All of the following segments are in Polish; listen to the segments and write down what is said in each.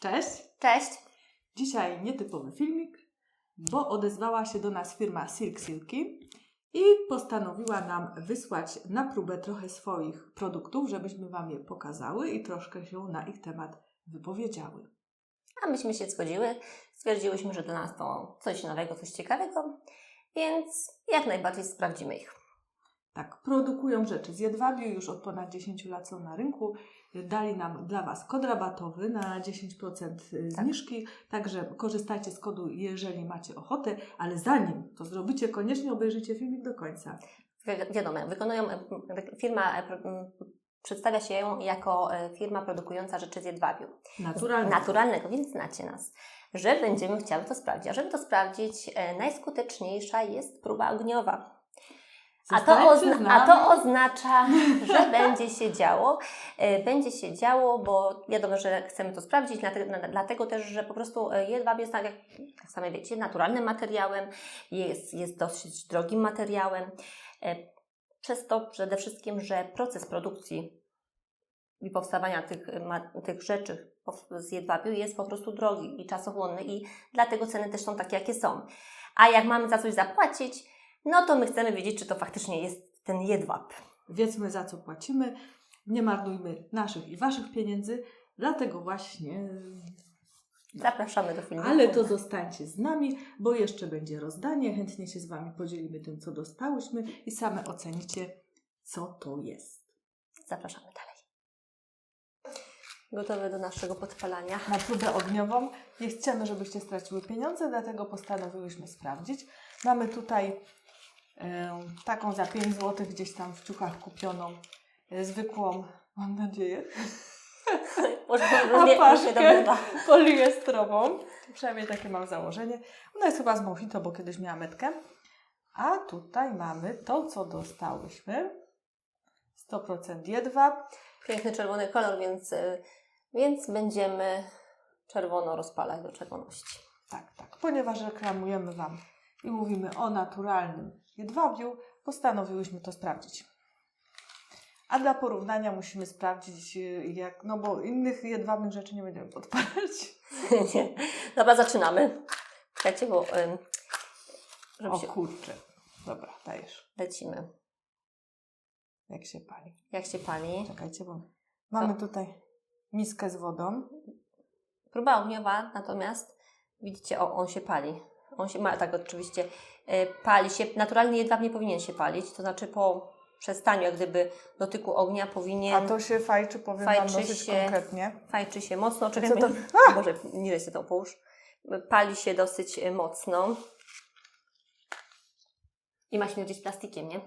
Cześć! Cześć! Dzisiaj nietypowy filmik, bo odezwała się do nas firma Silk Silky i postanowiła nam wysłać na próbę trochę swoich produktów, żebyśmy Wam je pokazały i troszkę się na ich temat wypowiedziały. A myśmy się zgodziły. Stwierdziłyśmy, że dla nas to coś nowego, coś ciekawego, więc jak najbardziej sprawdzimy ich. Tak, produkują rzeczy z jedwabiu, już od ponad 10 lat są na rynku. Dali nam dla Was kod rabatowy na 10% zniżki, także korzystajcie z kodu, jeżeli macie ochotę, ale zanim to zrobicie, koniecznie obejrzyjcie filmik do końca. Wi- Wiadomo, wykonują, firma e, przedstawia się ją jako e, firma produkująca rzeczy z jedwabiu. Naturalnie. Naturalnego, więc znacie nas. Że będziemy chciały to sprawdzić. A żeby to sprawdzić, e, najskuteczniejsza jest próba ogniowa. A to, ozna- a to oznacza, że będzie się działo. E, Będzie się działo, bo wiadomo, że chcemy to sprawdzić, dlatego, też, że po prostu e, jedwab jest, tak jak same wiecie, naturalnym materiałem, jest, jest dosyć drogim materiałem. E, Przez to przede wszystkim, że proces produkcji i powstawania tych, tych rzeczy z jedwabiu jest po prostu drogi i czasochłonny i dlatego ceny też są takie, jakie są. A jak mamy za coś zapłacić, no to my chcemy wiedzieć, czy to faktycznie jest ten jedwab. Wiedzmy za co płacimy, nie marnujmy naszych i Waszych pieniędzy, dlatego właśnie. Zapraszamy do filmu. Ale to zostańcie z nami, bo jeszcze będzie rozdanie. Chętnie się z Wami podzielimy tym, co dostałyśmy i same ocenicie, co to jest. Zapraszamy dalej. Gotowe do naszego podpalania. Na próbę ogniową nie chcemy, żebyście straciły pieniądze, dlatego postanowiłyśmy sprawdzić. Mamy tutaj e, taką za 5 zł gdzieś tam w ciuchach kupioną, e, zwykłą, mam nadzieję, dobrze poliestrową. Przynajmniej takie mam założenie. Ona jest chyba z Mojito, bo kiedyś miała metkę. A tutaj mamy to, co dostałyśmy. 100% jedwab. Piękny czerwony kolor, więc, y, więc będziemy czerwono rozpalać do czerwoności. Tak, tak. Ponieważ reklamujemy Wam i mówimy o naturalnym jedwabiu, postanowiłyśmy to sprawdzić. A dla porównania musimy sprawdzić, y, jak, no bo innych jedwabnych rzeczy nie będziemy podpalać. Nie. Dobra, zaczynamy. Czekajcie, bo ym, żeby O się... kurczę. Dobra, dajesz. lecimy. Jak się pali. Jak się pali? Czekajcie, bo mamy tutaj miskę z wodą. Próba ogniowa natomiast, widzicie, o, on się pali. On się ma, tak oczywiście, e, pali się. Naturalny jedwab nie powinien się palić, to znaczy po przestaniu jak gdyby dotyku ognia powinien, A to się fajczy, powiem Fajczy Wam dosyć się. konkretnie. fajczy się mocno, czekaj, to- może niżej sobie to połóż, pali się dosyć e, mocno i ma śmierdzieć plastikiem, nie?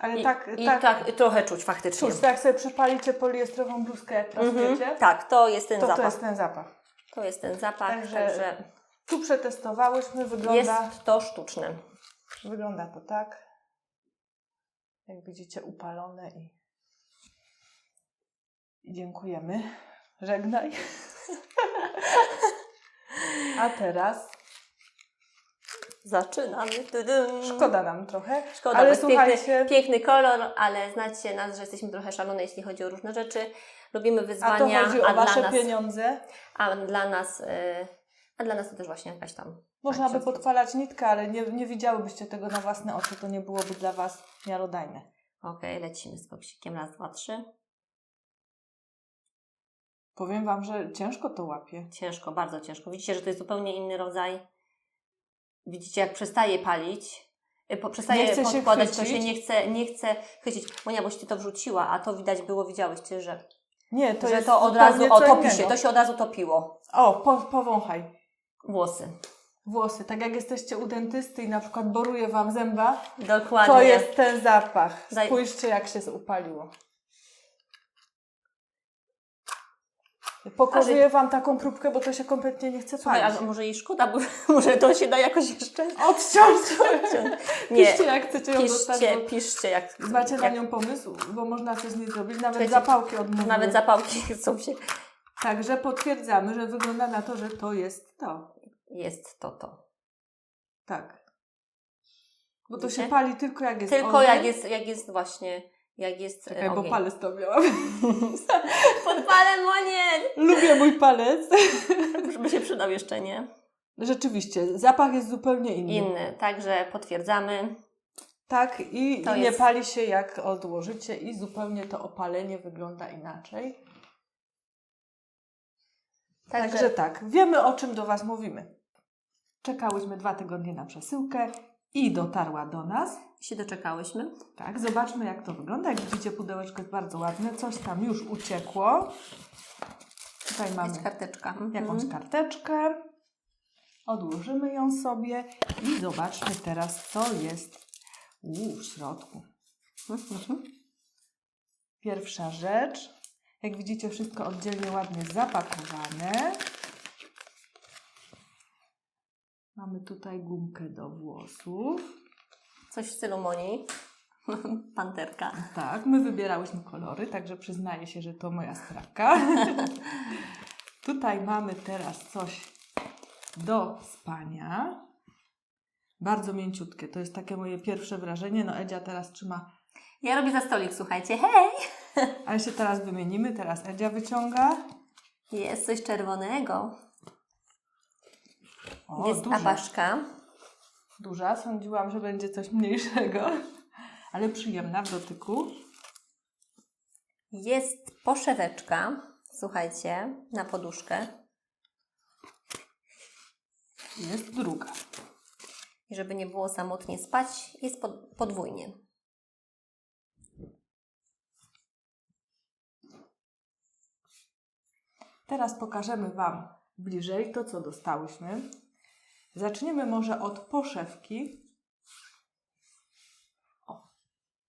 Ale I, tak, i tak, tak, trochę czuć faktycznie. czuć, tak jak sobie przepalicie poliestrową bluzkę, jak pracujecie, Mhm, tak, to jest ten to to zapach. jest ten zapach. To jest ten zapach, Także także, Tu przetestowałyśmy, wygląda, jest to sztuczne. wygląda to tak. Jak widzicie, upalone i, i dziękujemy. Żegnaj. A teraz Zaczynamy. Tudum. szkoda nam trochę, Szkoda, ale jest piękny, słuchajcie, piękny kolor, ale znacie nas, że jesteśmy trochę szalone, jeśli chodzi o różne rzeczy. Lubimy a to wyzwania, chodzi o dla Wasze nas, pieniądze. a dla nas, y, a dla nas to też właśnie jakaś tam. Można by akcja. podpalać nitkę, ale nie, nie widziałybyście tego na własne oczy, to nie byłoby dla Was miarodajne. Okej, lecimy z koksikiem. Raz, dwa, trzy. Powiem Wam, że ciężko to łapie. Ciężko, bardzo ciężko. Widzicie, że to jest zupełnie inny rodzaj. Widzicie, jak przestaje palić, y, po, przestaje podkładać, to się nie chce, nie chce chwycić. Monia, boś Ty to wrzuciła, a to widać było, widziałyście, że Nie, to że jest to od razu o, topi się, to się od razu topiło. O, po, powąchaj. Włosy. Włosy. Tak jak jesteście u dentysty i na przykład boruje Wam zęba, Dokładnie. to jest ten zapach. Daj- Spójrzcie, jak się upaliło. Pokazuję Wam taką próbkę, bo to się kompletnie nie chce Słuchaj, palić. a może jej szkoda, bo może to się da jakoś jeszcze Odciąć! Nie, Piszcie, jak chcecie ją dostać. piszcie, piszcie jak, Macie na jak nią pomysł, bo można coś z niej zrobić. Nawet Słuchajcie, zapałki odmówiły. nawet zapałki chcą się. Także potwierdzamy, że wygląda na to, że to jest to. Jest to to. Tak. Bo to Widzicie? się pali tylko jak jest Tylko jak jest, jak jest właśnie jak jest e, Czekaj, bo ogień. palec to miałam. Podpalę, nie! Lubię mój palec. Żeby się przydał jeszcze, nie? Rzeczywiście, zapach jest zupełnie inny. Inny, także potwierdzamy. Tak, i, i nie jest- pali się jak odłożycie i zupełnie to opalenie wygląda inaczej. Także, Także tak, wiemy o czym do Was mówimy. Czekałyśmy dwa tygodnie na przesyłkę i dotarła do nas. się doczekałyśmy. Tak, zobaczmy jak to wygląda. Jak widzicie, pudełeczko jest bardzo ładne. Coś tam już uciekło. Tutaj mamy Jest karteczka. Mhm. jakąś karteczkę. Odłożymy ją sobie i zobaczmy teraz, co jest u, w środku. Mhm. Pierwsza rzecz. Jak widzicie, wszystko oddzielnie ładnie zapakowane. Mamy tutaj gumkę do włosów. Coś w stylu Moni. Panterka. Tak, my wybierałyśmy kolory, także przyznaję się, że to moja sprawka. Tutaj mamy teraz coś do spania. Bardzo mięciutkie. To jest takie moje pierwsze wrażenie. No Edzia teraz trzyma, Ja robię za stolik, słuchajcie. Hej! ale się teraz wymienimy. Teraz Edzia wyciąga. Jest coś czerwonego. O, jest duża, duża. Sądziłam, że będzie coś mniejszego, ale przyjemna w dotyku. Jest poszeweczka. Słuchajcie, na poduszkę. Jest druga. I żeby nie było samotnie spać, jest pod, podwójnie. Teraz pokażemy Wam bliżej to, co dostałyśmy. Zaczniemy może od poszewki. O,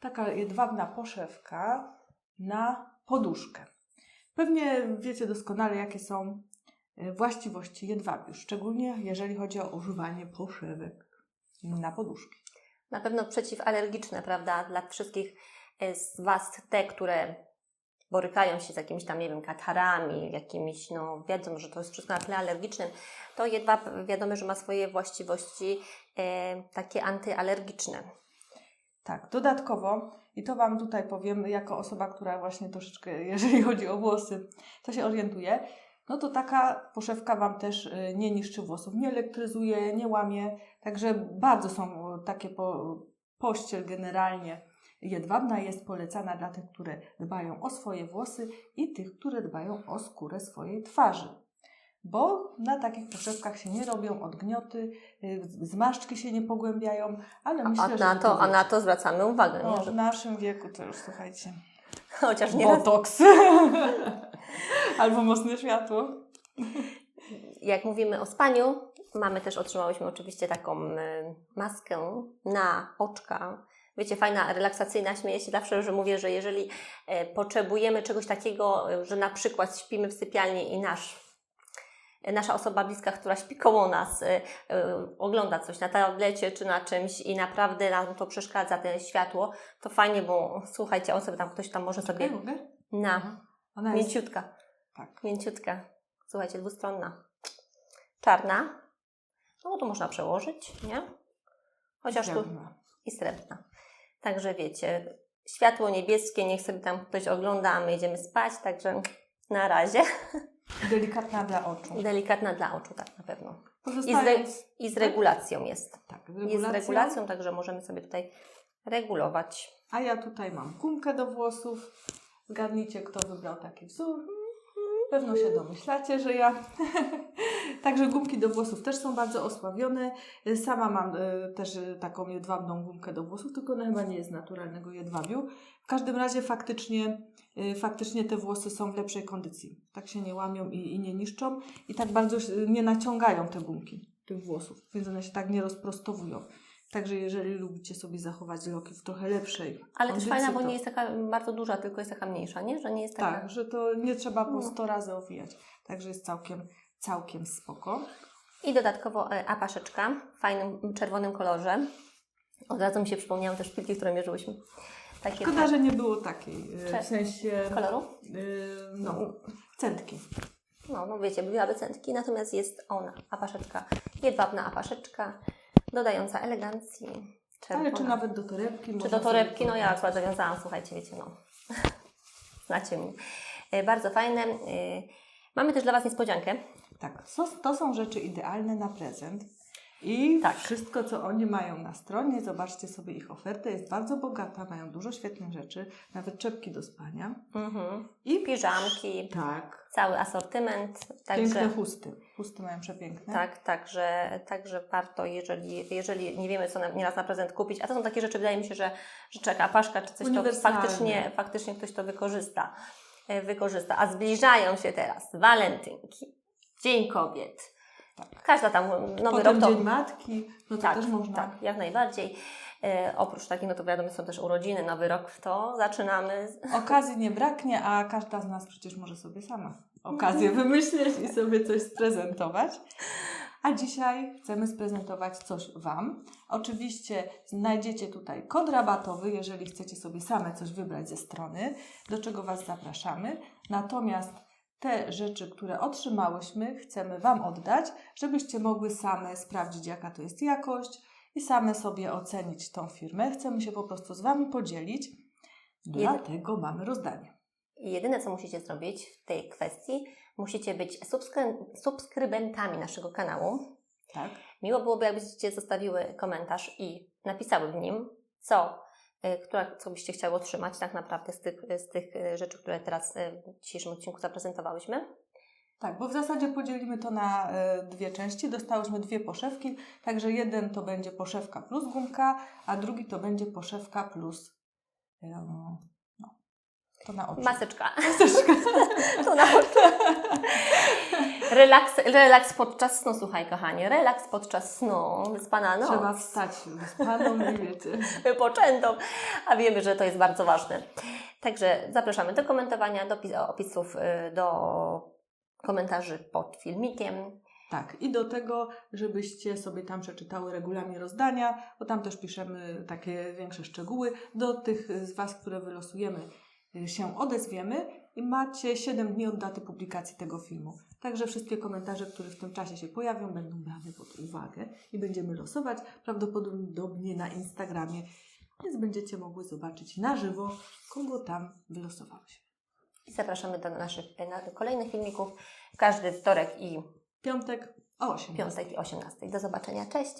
taka jedwabna poszewka na poduszkę. Pewnie wiecie doskonale, jakie są e, właściwości jedwabiu, szczególnie jeżeli chodzi o używanie poszewek na poduszki. Na pewno przeciwalergiczne, prawda? Dla wszystkich e, z Was, te, które borykają się z jakimiś tam, nie wiem, katarami, jakimiś, no wiedzą, że to jest wszystko na tle alergicznym, to jedwab wiadomo, że ma swoje właściwości e, takie antyalergiczne. Tak, dodatkowo, i to Wam tutaj powiem, jako osoba, która właśnie troszeczkę, jeżeli chodzi o włosy, to się orientuje, no to taka poszewka Wam też y, nie niszczy włosów, nie elektryzuje, nie łamie, także bardzo są takie po, pościel generalnie jedwabna jest polecana dla tych, które dbają o swoje włosy i tych, które dbają o skórę swojej twarzy. Bo na takich poszewkach się nie robią odgnioty, y, zmarszczki się nie pogłębiają, ale myślę, A że na wy to, a wiecie. na to zwracamy uwagę, O, nie? w Że, naszym wieku to już słuchajcie. chociaż nie raz, Botoks. Albo mocne światło. jak mówimy o spaniu, mamy też, otrzymałyśmy oczywiście taką y, maskę na oczka. Wiecie, fajna, relaksacyjna, śmieję się zawsze, że mówię, że jeżeli e, potrzebujemy czegoś takiego, e, że na przykład śpimy w sypialni i nasz, e, nasza osoba bliska, która śpi koło nas, e, e, ogląda coś na tablecie czy na czymś i naprawdę nam to przeszkadza, te światło, to fajnie, bo słuchajcie, on sobie tam, ktoś tam może sobie mogę? na, Ona jest... mięciutka. Tak. Mięciutka. Słuchajcie, dwustronna. Czarna. No to można przełożyć, nie? Chociaż tu Srebrna. i srebrna. Także wiecie, światło niebieskie, niech sobie tam ktoś ogląda, a my idziemy spać, także na razie. Delikatna dla oczu. Delikatna dla oczu, tak na pewno. I z, i z regulacją jest. Tak, z Jest regulacją. z regulacją, także możemy sobie tutaj regulować. A ja tutaj mam gumkę do włosów. Zgadnijcie, kto wybrał taki wzór. Pewno się domyślacie, że ja. Także gumki do włosów też są bardzo osławione. Sama mam y, też y, taką jedwabną gumkę do włosów, tylko ona chyba nie jest z naturalnego jedwabiu. W każdym razie faktycznie, y, faktycznie te włosy są w lepszej kondycji. Tak się nie łamią i, i nie niszczą i tak bardzo nie naciągają te gumki tych włosów, więc one się tak nie rozprostowują. Także jeżeli lubicie sobie zachować loki w trochę lepszej Ale też fajna, bo to- nie jest taka bardzo duża, tylko jest taka mniejsza, nie? Że nie jest taka... tak, że to nie trzeba po No. 100 razy owijać. Także jest całkiem, całkiem spoko. I dodatkowo e, apaszeczka w fajnym czerwonym kolorze. Od razu mi się przypomniały te szpilki, które mierzyłyśmy. Takie Szkoda, że nie było takiej, Cze- w sensie, koloru. y, no, centki. No, no wiecie, były centki, natomiast jest ona, apaszeczka, jedwabna apaszeczka, dodająca elegancji, Ale czy Czerwona. nawet do torebki. Czy do torebki? No ja akurat zawiązałam, słuchajcie, wiecie, no. Znacie mnie. E, Bardzo fajne. E, Mamy też dla Was niespodziankę. Tak, to, są rzeczy idealne na prezent. I Tak. wszystko, co oni mają na stronie, zobaczcie sobie ich ofertę, jest bardzo bogata, mają dużo świetnych rzeczy, nawet czepki do spania. Mhm. I Piżamki, tak, cały asortyment. piękne Także, chusty. Chusty mają przepiękne. tak, także, także warto, jeżeli, jeżeli nie wiemy, co nieraz na prezent kupić, a to są takie rzeczy, wydaje mi się, że, że czeka paszka, czy coś, to faktycznie, faktycznie ktoś to wykorzysta. e, wykorzysta. A zbliżają się teraz walentynki, Dzień Kobiet. Tak. Każda tam nowy Potem rok to... Dzień Matki, no to tak, też można. tak, jak najbardziej. E, oprócz takich, no to wiadomo, są też urodziny, nowy rok, to zaczynamy. z- Okazji nie braknie, a każda z nas przecież może sobie sama okazję wymyśleć i sobie coś sprezentować. A dzisiaj chcemy sprezentować coś Wam. Oczywiście znajdziecie tutaj kod rabatowy, jeżeli chcecie sobie same coś wybrać ze strony, do czego Was zapraszamy. Natomiast te rzeczy, które otrzymałyśmy, chcemy Wam oddać, żebyście mogły same sprawdzić, jaka to jest jakość i same sobie ocenić tą firmę. Chcemy się po prostu z Wami podzielić. Dlatego mamy rozdanie. Jedyne, co musicie zrobić w tej kwestii, musicie być subskry- subskrybentami naszego kanału. Tak? Miło byłoby, jakbyście zostawiły komentarz i napisały w nim, co, która, co byście chciały otrzymać tak naprawdę z tych, z tych y, rzeczy, które teraz y, w dzisiejszym odcinku zaprezentowałyśmy. Tak, bo w zasadzie podzielimy to na e, dwie części. Dostałyśmy dwie poszewki, także jeden to będzie poszewka plus gumka, a drugi to będzie poszewka plus e, no, to na oczy. Maseczka. Maseczka. to na oczy. Relaks, relaks podczas snu, słuchaj kochanie, relaks podczas snu, wyspana noc. Trzeba wstać z paną i wiecie. wypoczętą, a wiemy, że to jest bardzo ważne. Także zapraszamy do komentowania, do pis- opisów, y, do komentarzy pod filmikiem. Tak, i do tego, żebyście sobie tam przeczytały regulamin rozdania, bo tam też piszemy takie większe szczegóły. Do tych z Was, które wylosujemy, się odezwiemy i macie 7 dni od daty publikacji tego filmu. Także wszystkie komentarze, które w tym czasie się pojawią, będą brane pod uwagę i będziemy losować prawdopodobnie na Instagramie, więc będziecie mogły zobaczyć na żywo, kogo tam wylosowałyśmy. Zapraszamy do naszych na, kolejnych filmików. Każdy wtorek i Piątek o 18. piątek i 18. Do zobaczenia. Cześć!